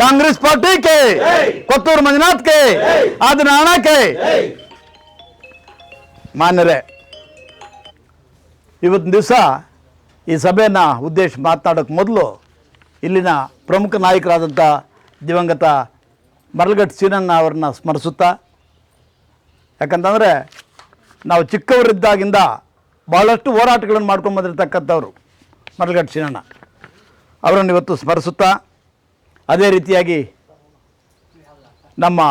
Congress party के Kothur Manjunath K ಆದ ನಾಣ K ಮಾನ್ಯರೇ ಇವತ್ತಿನ ದಿವಸ ಈ ಸಭೆಯನ್ನು ಉದ್ದೇಶ ಮಾತನಾಡೋಕ್ಕೆ ಮೊದಲು ಇಲ್ಲಿನ ಪ್ರಮುಖ ನಾಯಕರಾದಂಥ ದಿವಂಗತ ಮರಳಗಟ್ಟ ಸೀನಣ್ಣ ಅವ್ರನ್ನ ಸ್ಮರಿಸುತ್ತಾ ಯಾಕಂತಂದರೆ ನಾವು ಚಿಕ್ಕವರಿದ್ದಾಗಿಂದ ಭಾಳಷ್ಟು ಹೋರಾಟಗಳನ್ನು ಮಾಡ್ಕೊಂಡು ಬಂದಿರತಕ್ಕಂಥವ್ರು ಮರಳಗಟ್ಟ ಸೀನಣ್ಣ ಅವರನ್ನು ಇವತ್ತು ಸ್ಮರಿಸುತ್ತಾ ಅದೇ ರೀತಿಯಾಗಿ ನಮ್ಮ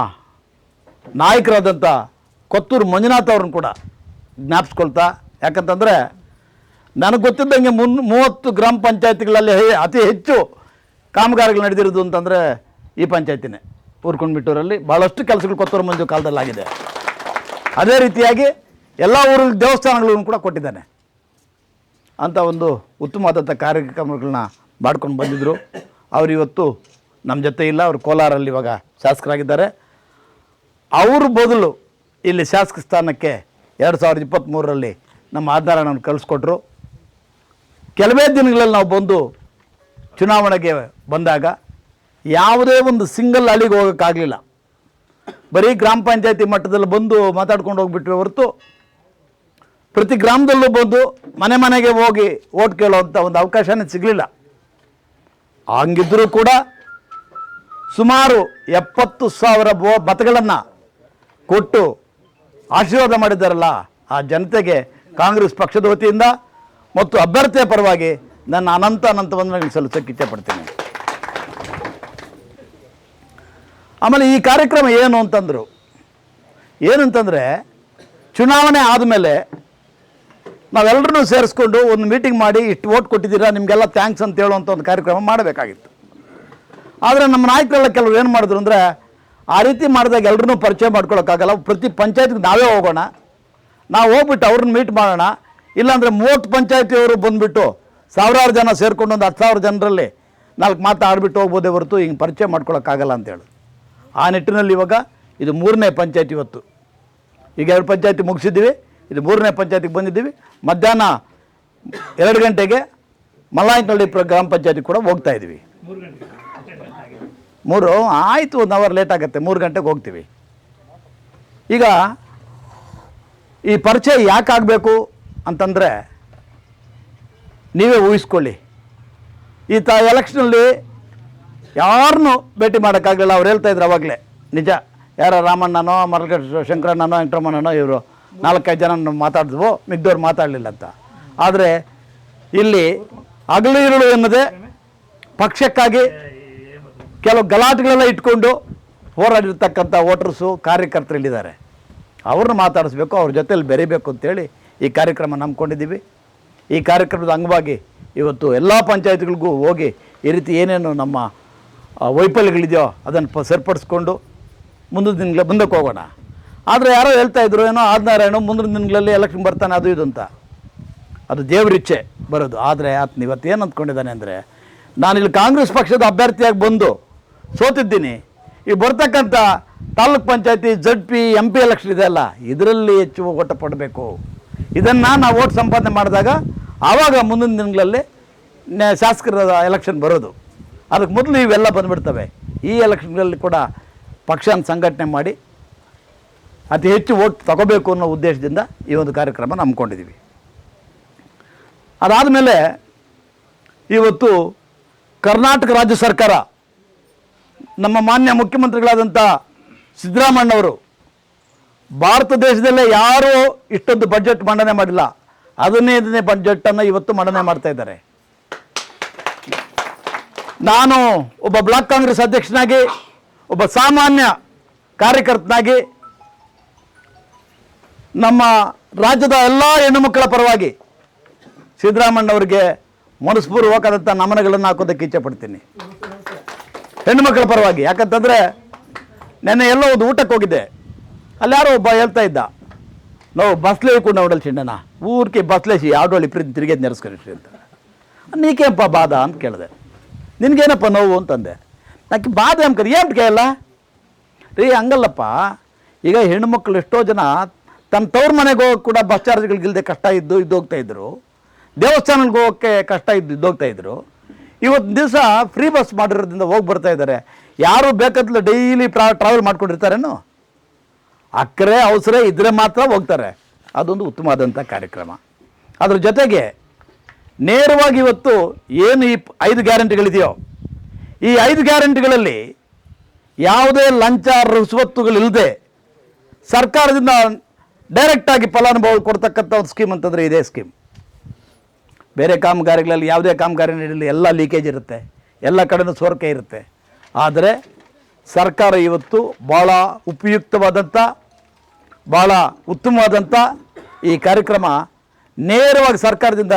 ನಾಯಕರಾದಂಥ ಕೊತ್ತೂರು ಮಂಜುನಾಥ್ ಅವ್ರನ್ನ ಕೂಡ ಜ್ಞಾಪಿಸ್ಕೊಳ್ತಾ, ಯಾಕಂತಂದರೆ ನನಗೆ ಗೊತ್ತಿದ್ದಂಗೆ ಮುನ್ ಮೂವತ್ತು ಗ್ರಾಮ ಪಂಚಾಯತ್ಗಳಲ್ಲಿ ಅತಿ ಹೆಚ್ಚು ಕಾಮಗಾರಿಗಳು ನಡೆದಿರೋದು ಅಂತಂದರೆ ಈ ಪಂಚಾಯತಿನೇ. ಊರ್ಕೊಂಡ್ಬಿಟ್ಟೂರಲ್ಲಿ ಭಾಳಷ್ಟು ಕೆಲಸಗಳು ಕೊತ್ತೂರು ಮಂಜು ಕಾಲದಲ್ಲಿ ಆಗಿದೆ ಅದೇ ರೀತಿಯಾಗಿ ಎಲ್ಲ ಊರಲ್ಲಿ ದೇವಸ್ಥಾನಗಳನ್ನು ಕೂಡ ಕೊಟ್ಟಿದ್ದಾನೆ. ಅಂತ ಒಂದು ಉತ್ತಮವಾದಂಥ ಕಾರ್ಯಕ್ರಮಗಳನ್ನ ಮಾಡ್ಕೊಂಡು ಬಂದಿದ್ದರು ಅವರು ಇವತ್ತು ನಮ್ಮ ಜೊತೆ ಇಲ್ಲ, ಅವರು ಕೋಲಾರಲ್ಲಿ ಇವಾಗ ಶಾಸಕರಾಗಿದ್ದಾರೆ. ಅವ್ರ ಬದಲು ಇಲ್ಲಿ ಶಾಸಕ ಸ್ಥಾನಕ್ಕೆ ಎರಡು ಸಾವಿರದ ಇಪ್ಪತ್ತ್ಮೂರರಲ್ಲಿ ನಮ್ಮ ಆಧಾರವನ್ನು ಕಳಿಸ್ಕೊಟ್ರು. ಕೆಲವೇ ದಿನಗಳಲ್ಲಿ ನಾವು ಬಂದು ಚುನಾವಣೆಗೆ ಬಂದಾಗ ಯಾವುದೇ ಒಂದು ಸಿಂಗಲ್ ಹಳ್ಳಿಗೆ ಹೋಗೋಕ್ಕಾಗಲಿಲ್ಲ. ಬರೀ ಗ್ರಾಮ ಪಂಚಾಯತಿ ಮಟ್ಟದಲ್ಲಿ ಬಂದು ಮಾತಾಡ್ಕೊಂಡು ಹೋಗ್ಬಿಟ್ವಿ ಹೊರತು ಪ್ರತಿ ಗ್ರಾಮದಲ್ಲೂ ಬಂದು ಮನೆ ಮನೆಗೆ ಹೋಗಿ ಓಟ್ ಕೇಳುವಂಥ ಒಂದು ಅವಕಾಶನೇ ಸಿಗಲಿಲ್ಲ. ಹಂಗಿದ್ರೂ ಕೂಡ ಸುಮಾರು ಎಪ್ಪತ್ತು ಸಾವಿರ ಬೋ ಮತಗಳನ್ನು ಕೊಟ್ಟು ಆಶೀರ್ವಾದ ಮಾಡಿದ್ದಾರಲ್ಲ, ಆ ಜನತೆಗೆ ಕಾಂಗ್ರೆಸ್ ಪಕ್ಷದ ವತಿಯಿಂದ ಮತ್ತು ಅಭ್ಯರ್ಥಿಯ ಪರವಾಗಿ ನನ್ನ ಅನಂತ ಅನಂತ ವಂದನೆಗಳು ಸಲ್ಲಿಸೋಕ್ಕೆ ಇಚ್ಛೆಪಡ್ತೀನಿ ಆಮೇಲೆ ಈ ಕಾರ್ಯಕ್ರಮ ಏನು ಅಂತಂದರು, ಏನಂತಂದರೆ ಚುನಾವಣೆ ಆದಮೇಲೆ ನಾವೆಲ್ಲರೂ ಸೇರಿಸ್ಕೊಂಡು ಒಂದು ಮೀಟಿಂಗ್ ಮಾಡಿ ಇಷ್ಟು ಓಟ್ ಕೊಟ್ಟಿದ್ದೀರಾ, ನಿಮಗೆಲ್ಲ ಥ್ಯಾಂಕ್ಸ್ ಅಂತ ಹೇಳುವಂಥ ಒಂದು ಕಾರ್ಯಕ್ರಮ ಮಾಡಬೇಕಾಗಿತ್ತು. ಆದರೆ ನಮ್ಮ ನಾಯಕರೆಲ್ಲ ಕೆಲವರು ಏನು ಮಾಡಿದ್ರು ಅಂದರೆ ಆ ರೀತಿ ಮಾಡಿದಾಗ ಎಲ್ಲರೂ ಪರಿಚಯ ಮಾಡ್ಕೊಳ್ಳೋಕ್ಕಾಗಲ್ಲ ಪ್ರತಿ ಪಂಚಾಯತ್ಗೆ ನಾವೇ ಹೋಗೋಣ. ನಾವು ಹೋಗ್ಬಿಟ್ಟು ಅವ್ರನ್ನ ಮೀಟ್ ಮಾಡೋಣ. ಇಲ್ಲಾಂದರೆ ಮೂವತ್ತು ಪಂಚಾಯತಿಯವರು ಬಂದುಬಿಟ್ಟು ಸಾವಿರಾರು ಜನ ಸೇರ್ಕೊಂಡು ಒಂದು ಹತ್ತು ಸಾವಿರ ಜನರಲ್ಲಿ ನಾಲ್ಕು ಮಾತು ಆಡ್ಬಿಟ್ಟು ಹೋಗ್ಬೋದೇ ಹೊರತು ಹಿಂಗೆ ಪರಿಚಯ ಮಾಡ್ಕೊಳ್ಳೋಕ್ಕಾಗಲ್ಲ ಅಂತೇಳಿ ಆ ನಿಟ್ಟಿನಲ್ಲಿ ಇವಾಗ ಇದು ಮೂರನೇ ಪಂಚಾಯತ್ ಇವತ್ತು. ಈಗ ಎರಡು ಪಂಚಾಯತಿ ಮುಗಿಸಿದ್ದೀವಿ. ಇದು ಮೂರನೇ ಪಂಚಾಯತಿಗೆ ಬಂದಿದ್ದೀವಿ. ಮಧ್ಯಾಹ್ನ ಎರಡು ಗಂಟೆಗೆ ಮಲಾಯನಹಳ್ಳಿ ಪ್ರ ಗ್ರಾಮ ಪಂಚಾಯತಿ ಕೂಡ ಹೋಗ್ತಾ ಇದ್ದೀವಿ. ಮೂರು, ಆಯಿತು, ಒಂದು ಅವರ್ ಲೇಟ್ ಆಗುತ್ತೆ. ಮೂರು ಗಂಟೆಗೆ ಹೋಗ್ತೀವಿ. ಈಗ ಈ ಪರಿಚಯ ಯಾಕೆ ಆಗಬೇಕು ಅಂತಂದರೆ ನೀವೇ ಊಹಿಸ್ಕೊಳ್ಳಿ. ಈ ತ ಎಲೆಕ್ಷನಲ್ಲಿ ಯಾರನ್ನು ಭೇಟಿ ಮಾಡೋಕ್ಕಾಗಲಿಲ್ಲ. ಅವ್ರು ಹೇಳ್ತಾ ಇದ್ರು ಅವಾಗಲೇ. ನಿಜ, ಯಾರ ರಾಮಣ್ಣನೋ ಮರಕಟ್ಟ ಶಂಕರಣ್ಣನೋ, ವೆಂಕಟರಮಣ್ಣನೋ ಇವರು ನಾಲ್ಕೈದು ಜನ ಮಾತಾಡಿದ್ವು. ಮಿಗ್ದವ್ರು ಮಾತಾಡಲಿಲ್ಲ ಅಂತ. ಆದರೆ ಇಲ್ಲಿ ಹಗಲು ಇರುಳು ಎನ್ನದೆ ಪಕ್ಷಕ್ಕಾಗಿ ಕೆಲವು ಗಲಾಟೆಗಳೆಲ್ಲ ಇಟ್ಕೊಂಡು ಹೋರಾಡಿರ್ತಕ್ಕಂಥ ವೋಟರ್ಸು ಕಾರ್ಯಕರ್ತರು ಇಲ್ಲಿದ್ದಾರೆ ಅವ್ರನ್ನ ಮಾತಾಡಿಸ್ಬೇಕು, ಅವ್ರ ಜೊತೆಯಲ್ಲಿ ಬೆರೀಬೇಕು ಅಂತೇಳಿ ಈ ಕಾರ್ಯಕ್ರಮ ನಂಬ್ಕೊಂಡಿದ್ದೀವಿ. ಈ ಕಾರ್ಯಕ್ರಮದ ಅಂಗವಾಗಿ ಇವತ್ತು ಎಲ್ಲ ಪಂಚಾಯತ್ಗಳಿಗೂ ಹೋಗಿ ಈ ರೀತಿ ಏನೇನು ನಮ್ಮ ವೈಫಲ್ಯಗಳಿದೆಯೋ ಅದನ್ನು ಪ, ಸರಿಪಡಿಸ್ಕೊಂಡು ಮುಂದಿನ ದಿನಗಳ ಮುಂದಕ್ಕೆ ಹೋಗೋಣ. ಆದರೆ ಯಾರೋ ಹೇಳ್ತಾ ಇದ್ರು, ಏನೋ ಆದ್ನಾರಾಯಣ ಮುಂದಿನ ದಿನಗಳಲ್ಲಿ ಎಲೆಕ್ಷನ್ ಬರ್ತಾನೆ, ಅದು ಇದು ಅಂತ. ಅದು ದೇವರಿಚ್ಛೆ ಬರೋದು. ಆದರೆ ಆತನ ಇವತ್ತು ಏನು ಅಂದ್ಕೊಂಡಿದ್ದಾನೆ ಅಂದರೆ, ನಾನಿಲ್ಲಿ ಕಾಂಗ್ರೆಸ್ ಪಕ್ಷದ ಅಭ್ಯರ್ಥಿಯಾಗಿ ಬಂದು ಸೋತಿದ್ದೀನಿ. ಈ ಬರ್ತಕ್ಕಂಥ ತಾಲೂಕ್ ಪಂಚಾಯತಿ Z P M P election ಇದೆಯಲ್ಲ ಇದರಲ್ಲಿ ಹೆಚ್ಚು ಓಟ ಪಡಬೇಕು ಇದನ್ನು ನಾವು ಓಟ್ ಸಂಪಾದನೆ ಮಾಡಿದಾಗ, ಆವಾಗ ಮುಂದಿನ ದಿನಗಳಲ್ಲಿ ಶಾಸಕರ ಎಲೆಕ್ಷನ್ ಬರೋದು. ಅದಕ್ಕೆ ಮೊದಲು ಇವೆಲ್ಲ ಬಂದುಬಿಡ್ತವೆ. ಈ ಎಲೆಕ್ಷನ್ಗಳಲ್ಲಿ ಕೂಡ ಪಕ್ಷನ ಸಂಘಟನೆ ಮಾಡಿ ಅತಿ ಹೆಚ್ಚು ಓಟ್ ತಗೋಬೇಕು ಅನ್ನೋ ಉದ್ದೇಶದಿಂದ ಈ ಒಂದು ಕಾರ್ಯಕ್ರಮ ನಂಬ್ಕೊಂಡಿದ್ದೀವಿ ಅದಾದಮೇಲೆ ಇವತ್ತು ಕರ್ನಾಟಕ ರಾಜ್ಯ ಸರ್ಕಾರ ನಮ್ಮ ಮಾನ್ಯ ಮುಖ್ಯಮಂತ್ರಿಗಳಾದಂಥ ಸಿದ್ದರಾಮಣ್ಣವರು ಭಾರತ ದೇಶದಲ್ಲೇ ಯಾರೂ ಇಷ್ಟೊಂದು ಬಜೆಟ್ ಮಂಡನೆ ಮಾಡಿಲ್ಲ. ಹದಿನೈದನೇ ಬಜೆಟನ್ನು ಇವತ್ತು ಮಂಡನೆ ಮಾಡ್ತಾ ಇದ್ದಾರೆ. ನಾನು ಒಬ್ಬ ಬ್ಲಾಕ್ ಕಾಂಗ್ರೆಸ್ ಅಧ್ಯಕ್ಷನಾಗಿ, ಒಬ್ಬ ಸಾಮಾನ್ಯ ಕಾರ್ಯಕರ್ತನಾಗಿ, ನಮ್ಮ ರಾಜ್ಯದ ಎಲ್ಲ ಹೆಣ್ಣು ಮಕ್ಕಳ ಪರವಾಗಿ ಸಿದ್ದರಾಮಣ್ಣವ್ರಿಗೆ ಮನಸ್ಪೂರ್ವಕಾದಂಥ ನಮನಗಳನ್ನು ಹಾಕೋದಕ್ಕೆ ಇಚ್ಛೆ ಪಡ್ತೀನಿ. ಹೆಣ್ಣು ಮಕ್ಕಳ ಪರವಾಗಿ. ಯಾಕಂತಂದರೆ ನೆನ್ನೆ ಎಲ್ಲೋ ಒಂದು ಊಟಕ್ಕೆ ಹೋಗಿದ್ದೆ. ಅಲ್ಲಿ ಯಾರೋ ಒಬ್ಬ ಹೇಳ್ತಾ ಇದ್ದ, ನಾವು ಬಸ್ಲೇ ಕೂಡ ನೋಡಲ್ ಚಿಣ್ಣನ ಊರಿಗೆ ಬಸ್ಲೇಸಿ ಆಡೋಳಿ ಪ್ರೀತಿ ತಿರುಗೇದು ನೆರೆಸ್ಕೊಳ್ರಿ ಅಂತ. ನೀಕೇನಪ್ಪ ಬಾದ ಅಂತ ಕೇಳಿದೆ. ನಿನಗೇನಪ್ಪ ನೋವು? ಅಂತಂದೆ ನಾಕೆ ಬಾಧೆ ಅಂಕರ್ ಏನು ಕೇಳಲ್ಲ ರೀ, ಹಂಗಲ್ಲಪ್ಪ. ಈಗ ಹೆಣ್ಮಕ್ಳು ಎಷ್ಟೋ ಜನ ತನ್ನ ತವ್ರ ಮನೆಗೆ ಹೋಗೋಕೆ ಕೂಡ ಬಸ್ ಚಾರ್ಜ್ಗಳಿಗಿಲ್ಲದೆ ಕಷ್ಟ ಇದ್ದು ಇದ್ದು ಹೋಗ್ತಾ ಇದ್ರು. ದೇವಸ್ಥಾನಕ್ಕೆ ಹೋಗೋಕ್ಕೆ ಕಷ್ಟ ಇದ್ದು ಇದ್ದೋಗ್ತಾಯಿದ್ರು ಇವತ್ತು ದಿವಸ ಫ್ರೀ ಬಸ್ ಮಾಡಿರೋದ್ರಿಂದ ಹೋಗಿ ಬರ್ತಾ ಇದ್ದಾರೆ. ಯಾರು ಬೇಕಾದ್ಲು ಡೈಲಿ ಪ್ರಾ ಟ್ರಾವೆಲ್ ಮಾಡ್ಕೊಂಡಿರ್ತಾರೇನು? ಅಕ್ಕರೆ, ಅವಸರ ಇದ್ರೆ ಮಾತ್ರ ಹೋಗ್ತಾರೆ. ಅದೊಂದು ಉತ್ತಮವಾದಂಥ ಕಾರ್ಯಕ್ರಮ. ಅದ್ರ ಜೊತೆಗೆ ನೇರವಾಗಿ ಇವತ್ತು ಏನು ಈ ಐದು ಗ್ಯಾರಂಟಿಗಳಿದೆಯೋ, ಈ ಐದು ಗ್ಯಾರಂಟಿಗಳಲ್ಲಿ ಯಾವುದೇ ಲಂಚ, ರುಸುವತ್ತುಗಳಿಲ್ಲದೆ ಸರ್ಕಾರದಿಂದ ಡೈರೆಕ್ಟಾಗಿ ಫಲಾನುಭವ ಕೊಡ್ತಕ್ಕಂಥ ಒಂದು ಸ್ಕೀಮ್ ಅಂತಂದರೆ ಇದೇ ಸ್ಕೀಮ್ ಬೇರೆ ಕಾಮಗಾರಿಗಳಲ್ಲಿ ಯಾವುದೇ ಕಾಮಗಾರಿ ನಡೆಯಲಿ ಎಲ್ಲ ಲೀಕೇಜ್ ಇರುತ್ತೆ. ಎಲ್ಲ ಕಡೆಯೂ ಸೋರಿಕೆ ಇರುತ್ತೆ. ಆದರೆ ಸರ್ಕಾರ ಇವತ್ತು ಭಾಳ ಉಪಯುಕ್ತವಾದಂಥ ಭಾಳ ಉತ್ತಮವಾದಂಥ ಈ ಕಾರ್ಯಕ್ರಮ ನೇರವಾಗಿ ಸರ್ಕಾರದಿಂದ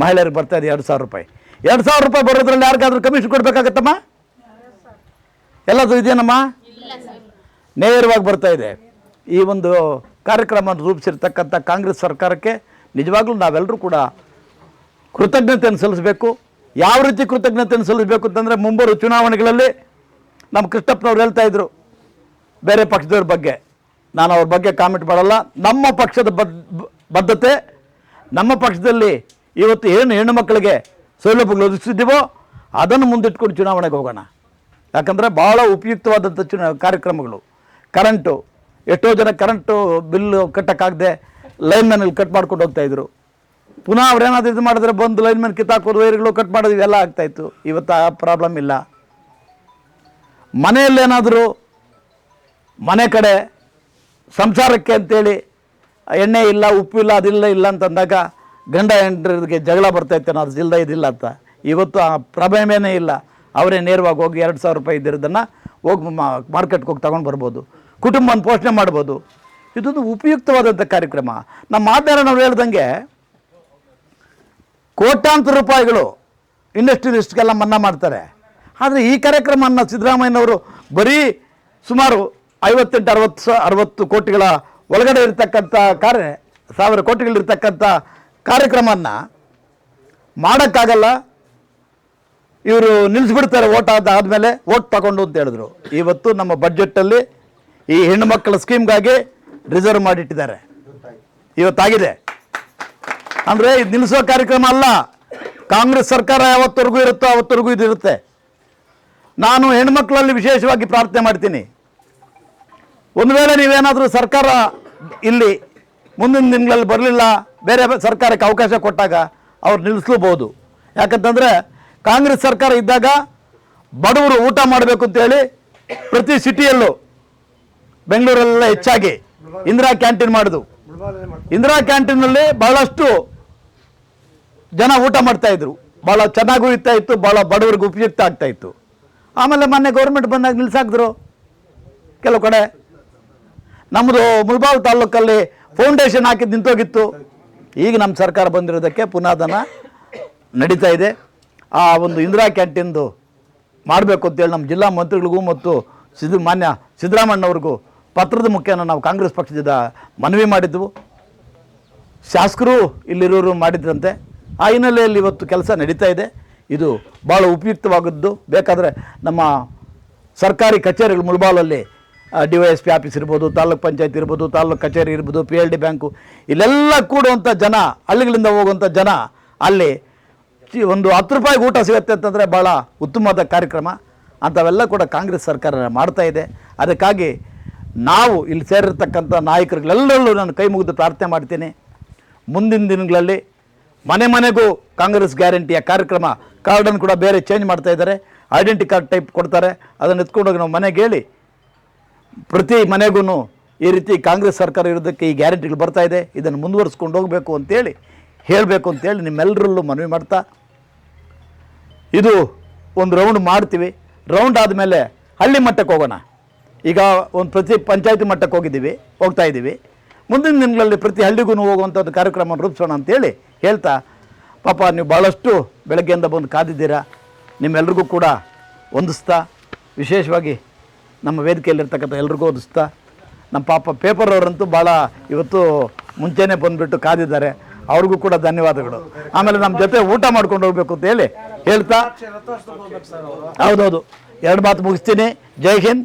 ಮಹಿಳೆಯರಿಗೆ ಬರ್ತಾ ಇದೆ ಎರಡು ಸಾವಿರ ರೂಪಾಯಿ. ಎರಡು ಸಾವಿರ ರೂಪಾಯಿ ಬರೋದ್ರಲ್ಲಿ ಯಾರಿಗಾದ್ರೂ ಕಮಿಷನ್ ಕೊಡಬೇಕಾಗತ್ತಮ್ಮ? ಎಲ್ಲದು ಇದೇನಮ್ಮ ನೇರವಾಗಿ ಬರ್ತಾ ಇದೆ. ಈ ಒಂದು ಕಾರ್ಯಕ್ರಮ ರೂಪಿಸಿರ್ತಕ್ಕಂಥ ಕಾಂಗ್ರೆಸ್ ಸರ್ಕಾರಕ್ಕೆ ನಿಜವಾಗ್ಲೂ ನಾವೆಲ್ಲರೂ ಕೂಡ ಕೃತಜ್ಞತೆಯನ್ನು ಸಲ್ಲಿಸಬೇಕು. ಯಾವ ರೀತಿ ಕೃತಜ್ಞತೆಯನ್ನು ಸಲ್ಲಿಸಬೇಕು ಅಂತಂದರೆ ಮುಂಬರುವ ಚುನಾವಣೆಗಳಲ್ಲಿ ನಮ್ಮ ಕೃಷ್ಣಪ್ಪನವ್ರು ಹೇಳ್ತಾ ಇದ್ರು, ಬೇರೆ ಪಕ್ಷದವ್ರ ಬಗ್ಗೆ. ನಾನು ಅವ್ರ ಬಗ್ಗೆ ಕಾಮೆಂಟ್ ಮಾಡಲ್ಲ. ನಮ್ಮ ಪಕ್ಷದ ಬದ್, ಬದ್ಧತೆ, ನಮ್ಮ ಪಕ್ಷದಲ್ಲಿ ಇವತ್ತು ಏನು ಹೆಣ್ಣು ಮಕ್ಕಳಿಗೆ ಸೌಲಭ್ಯಗಳು ಒದಗಿಸಿದ್ದೀವೋ ಅದನ್ನು ಮುಂದಿಟ್ಕೊಂಡು ಚುನಾವಣೆಗೆ ಹೋಗೋಣ. ಯಾಕಂದರೆ ಭಾಳ ಉಪಯುಕ್ತವಾದಂಥ ಚುನಾ, ಕಾರ್ಯಕ್ರಮಗಳು. ಕರೆಂಟು ಎಷ್ಟೋ ಜನ ಕರೆಂಟು ಬಿಲ್ಲು ಕಟ್ಟೋಕ್ಕಾಗದೆ ಲೈನ್ಮನಲ್ಲಿ ಕಟ್ ಮಾಡ್ಕೊಂಡು ಹೋಗ್ತಾಯಿದ್ರು ಪುನಃ ಅವ್ರೇನಾದ್ರು ಇದು ಮಾಡಿದ್ರೆ ಬಂದು ಲೈನ್ ಮೇಲೆ ಕಿತ್ತಾಕೋದು ವೈರ್ಗಳು ಕಟ್ ಮಾಡೋದು ಇವೆಲ್ಲ ಆಗ್ತಾಯಿತ್ತು. ಇವತ್ತು ಆ ಪ್ರಾಬ್ಲಮ್ ಇಲ್ಲ. ಮನೆಯಲ್ಲೇನಾದರೂ ಮನೆ ಕಡೆ ಸಂಸಾರಕ್ಕೆ ಅಂತೇಳಿ ಎಣ್ಣೆ ಇಲ್ಲ, ಉಪ್ಪು ಇಲ್ಲ, ಅದಿಲ್ಲ, ಇಲ್ಲ ಅಂತಂದಾಗ ಗಂಡ ಹೆಂಡರಿಗೆ ಜಗಳ ಬರ್ತೈತೆ ಅನ್ನೋದು ಇಲ್ದ ಇದಿಲ್ಲ ಅಂತ. ಇವತ್ತು ಆ ಪ್ರಾಬ್ಲಮೇನೇ ಇಲ್ಲ. ಅವರೇ ನೇರವಾಗಿ ಹೋಗಿ ಎರಡು ಸಾವಿರ ರೂಪಾಯಿ ಇದ್ದಿರೋದನ್ನು ಹೋಗಿ ಮಾರ್ಕೆಟ್ಗೆ ಹೋಗಿ ತಗೊಂಡು ಬರ್ಬೋದು. ಕುಟುಂಬನ ಪೋಷಣೆ ಮಾಡ್ಬೋದು. ಇದೊಂದು ಉಪಯುಕ್ತವಾದಂಥ ಕಾರ್ಯಕ್ರಮ. ನಮ್ಮ ಮಾತಾಡ ನಾವು ಹೇಳ್ದಂಗೆ ಕೋಟ್ಯಾಂತರ ರೂಪಾಯಿಗಳು ಇಂಡಸ್ಟ್ರಿಯಲಿಸ್ಟ್ಗೆಲ್ಲ ಮನ್ನಾ ಮಾಡ್ತಾರೆ. ಆದರೆ ಈ ಕಾರ್ಯಕ್ರಮವನ್ನು ಸಿದ್ದರಾಮಯ್ಯನವರು ಬರೀ ಸುಮಾರು ಐವತ್ತೆಂಟು, ಅರವತ್ತು ಸ, ಅರವತ್ತು ಕೋಟಿಗಳ ಒಳಗಡೆ ಇರತಕ್ಕಂಥ ಕಾರ್ಯ, ಸಾವಿರ ಕೋಟಿಗಳಿರ್ತಕ್ಕಂಥ ಕಾರ್ಯಕ್ರಮವನ್ನು ಮಾಡೋಕ್ಕಾಗಲ್ಲ. ಇವರು ನಿಲ್ಲಿಸ್ಬಿಡ್ತಾರೆ ಓಟ್ ಆದ ಆದಮೇಲೆ ಓಟ್ ತಗೊಂಡು ಅಂತ ಹೇಳಿದ್ರು. ಇವತ್ತು ನಮ್ಮ ಬಡ್ಜೆಟ್ಟಲ್ಲಿ ಈ ಹೆಣ್ಣು ಮಕ್ಕಳ ಸ್ಕೀಮ್ಗಾಗಿ ರಿಸರ್ವ್ ಮಾಡಿಟ್ಟಿದ್ದಾರೆ. ಇವತ್ತಾಗಿದೆ. ಅಂದರೆ ಇದು ನಿಲ್ಲಿಸೋ ಕಾರ್ಯಕ್ರಮ ಅಲ್ಲ. ಕಾಂಗ್ರೆಸ್ ಸರ್ಕಾರ ಯಾವತ್ತವರೆಗೂ ಇರುತ್ತೋ ಅವತ್ತವರೆಗೂ ಇದು ಇರುತ್ತೆ. ನಾನು ಹೆಣ್ಮಕ್ಳಲ್ಲಿ ವಿಶೇಷವಾಗಿ ಪ್ರಾರ್ಥನೆ ಮಾಡ್ತೀನಿ. ಒಂದು ವೇಳೆ ನೀವೇನಾದರೂ ಸರ್ಕಾರ ಇಲ್ಲಿ ಮುಂದಿನ ದಿನಗಳಲ್ಲಿ ಬರಲಿಲ್ಲ, ಬೇರೆ ಸರ್ಕಾರಕ್ಕೆ ಅವಕಾಶ ಕೊಟ್ಟಾಗ ಅವ್ರು ನಿಲ್ಲಿಸ್ಲೂಬೋದು ಯಾಕಂತಂದರೆ ಕಾಂಗ್ರೆಸ್ ಸರ್ಕಾರ ಇದ್ದಾಗ ಬಡವರು ಊಟ ಮಾಡಬೇಕು ಅಂತೇಳಿ ಪ್ರತಿ ಸಿಟಿಯಲ್ಲೂ ಬೆಂಗಳೂರಲ್ಲೆಲ್ಲ ಹೆಚ್ಚಾಗಿ ಇಂದಿರಾ ಕ್ಯಾಂಟೀನ್ ಮಾಡಿದ್ವು ಇಂದಿರಾ ಕ್ಯಾಂಟೀನಲ್ಲಿ ಬಹಳಷ್ಟು ಜನ ಊಟ ಮಾಡ್ತಾ ಇದ್ರು. ಭಾಳ ಚೆನ್ನಾಗೂ ಇರ್ತಾ ಇತ್ತು ಭಾಳ ಬಡವರಿಗೆ ಉಪಯುಕ್ತ ಆಗ್ತಾ ಇತ್ತು. ಆಮೇಲೆ ಮೊನ್ನೆ ಗೌರ್ಮೆಂಟ್ ಬಂದಾಗ ನಿಲ್ಸಾಕಿದ್ರು. ಕೆಲವು ಕಡೆ. ನಮ್ಮದು ಮುಲ್ಬಾಲ್ ತಾಲೂಕಲ್ಲಿ ಫೌಂಡೇಶನ್ ಹಾಕಿ ನಿಂತೋಗಿತ್ತು. ಈಗ ನಮ್ಮ ಸರ್ಕಾರ ಬಂದಿರೋದಕ್ಕೆ ಪುನಃ ನಡೀತಾ ಇದೆ. ಆ ಒಂದು ಇಂದಿರಾ ಕ್ಯಾಂಟೀನ್ದು ಮಾಡಬೇಕು ಅಂತೇಳಿ ನಮ್ಮ ಜಿಲ್ಲಾ ಮಂತ್ರಿಗಳಿಗೂ ಮತ್ತು ಸಿದ್ದು ಮಾನ್ಯ ಸಿದ್ದರಾಮಣ್ಣವ್ರಿಗೂ ಪತ್ರದ ಮುಖೇನ ನಾವು ಕಾಂಗ್ರೆಸ್ ಪಕ್ಷದಿಂದ ಮನವಿ ಮಾಡಿದ್ವು. ಶಾಸಕರು ಇಲ್ಲಿರೋರು ಮಾಡಿದ್ರಂತೆ. ಆ ಹಿನ್ನೆಲೆಯಲ್ಲಿ ಇವತ್ತು ಕೆಲಸ ನಡೀತಾ ಇದೆ. ಇದು ಭಾಳ ಉಪಯುಕ್ತವಾಗದ್ದು ಬೇಕಾದರೆ ನಮ್ಮ ಸರ್ಕಾರಿ ಕಚೇರಿಗಳು ಮುಳಬಾಲಲ್ಲಿ D Y S P office ಇರ್ಬೋದು, ತಾಲೂಕು ಪಂಚಾಯತ್ ಇರ್ಬೋದು, ತಾಲೂಕು ಕಚೇರಿ ಇರ್ಬೋದು, ಪಿ ಎಲ್ ಡಿ ಬ್ಯಾಂಕು, ಇಲ್ಲೆಲ್ಲ ಕೂಡುವಂಥ ಜನ, ಹಳ್ಳಿಗಳಿಂದ ಹೋಗುವಂಥ ಜನ ಅಲ್ಲಿ ಒಂದು ಹತ್ತು ರೂಪಾಯಿಗೆ ಊಟ ಸಿಗುತ್ತೆ ಅಂತಂದರೆ ಭಾಳ ಉತ್ತಮವಾದ ಕಾರ್ಯಕ್ರಮ. ಅಂಥವೆಲ್ಲ ಕೂಡ ಕಾಂಗ್ರೆಸ್ ಸರ್ಕಾರ ಮಾಡ್ತಾ ಇದೆ. ಅದಕ್ಕಾಗಿ ನಾವು ಇಲ್ಲಿ ಸೇರಿರ್ತಕ್ಕಂಥ ನಾಯಕರುಗಳೆಲ್ಲರಲ್ಲೂ ನಾನು ಕೈ ಮುಗಿದು ಪ್ರಾರ್ಥನೆ ಮಾಡ್ತೀನಿ. ಮುಂದಿನ ದಿನಗಳಲ್ಲಿ ಮನೆ ಮನೆಗೂ ಕಾಂಗ್ರೆಸ್ ಗ್ಯಾರಂಟಿಯ ಕಾರ್ಯಕ್ರಮ ಕಾರ್ಡನ್ನು ಕೂಡ ಬೇರೆ ಚೇಂಜ್ ಮಾಡ್ತಾ ಇದ್ದಾರೆ. ಐಡೆಂಟಿ ಕಾರ್ಡ್ ಟೈಪ್ ಕೊಡ್ತಾರೆ. ಅದನ್ನು ಎತ್ಕೊಂಡೋಗಿ ನಾವು ಮನೆಗೆ ಹೇಳಿ, ಪ್ರತಿ ಮನೆಗೂ ಈ ರೀತಿ ಕಾಂಗ್ರೆಸ್ ಸರ್ಕಾರ ಇರೋದಕ್ಕೆ ಈ ಗ್ಯಾರಂಟಿಗಳು ಬರ್ತಾ ಇದೆ. ಇದನ್ನು ಮುಂದುವರಿಸ್ಕೊಂಡು ಹೋಗಬೇಕು ಅಂತೇಳಿ, ಹೇಳಬೇಕು ಅಂತೇಳಿ ನಿಮ್ಮೆಲ್ಲರಲ್ಲೂ ಮನವಿ ಮಾಡ್ತಾ, ಇದು ಒಂದು ರೌಂಡ್ ಮಾಡ್ತೀವಿ. ರೌಂಡ್ ಆದಮೇಲೆ ಹಳ್ಳಿ ಮಟ್ಟಕ್ಕೆ ಹೋಗೋಣ. ಈಗ ಒಂದು ಪ್ರತಿ ಪಂಚಾಯತಿ ಮಟ್ಟಕ್ಕೆ ಹೋಗಿದ್ದೀವಿ, ಹೋಗ್ತಾ ಇದ್ದೀವಿ. ಮುಂದಿನ ದಿನಗಳಲ್ಲಿ ಪ್ರತಿ ಹಳ್ಳಿಗೂ ಹೋಗುವಂಥದ್ದು ಕಾರ್ಯಕ್ರಮ ರೂಪಿಸೋಣ ಅಂತೇಳಿ ಹೇಳ್ತಾ ಪಾಪ ನೀವು ಭಾಳಷ್ಟು ಬೆಳಗ್ಗೆಯಿಂದ ಬಂದು ಕಾದಿದ್ದೀರಾ. ನಿಮ್ಮೆಲ್ರಿಗೂ ಕೂಡ ಹೊಂದಿಸ್ತಾ ವಿಶೇಷವಾಗಿ ನಮ್ಮ ವೇದಿಕೆಯಲ್ಲಿರ್ತಕ್ಕಂಥ ಎಲ್ರಿಗೂ ಹೊಂದಿಸ್ತಾ ನಮ್ಮ ಪಾಪ ಪೇಪರ್ ಅವರಂತೂ ಭಾಳ ಇವತ್ತು ಮುಂಚೆನೇ ಬಂದುಬಿಟ್ಟು ಕಾದಿದ್ದಾರೆ. ಅವ್ರಿಗೂ ಕೂಡ ಧನ್ಯವಾದಗಳು. ಆಮೇಲೆ ನಮ್ಮ ಜೊತೆ ಊಟ ಮಾಡ್ಕೊಂಡು ಹೋಗ್ಬೇಕು ಅಂತ ಹೇಳಿ ಹೇಳ್ತಾ. ಹೌದೌದು. ಎರಡು ಮಾತು ಮುಗಿಸ್ತೀನಿ. ಜೈ ಹಿಂದ್.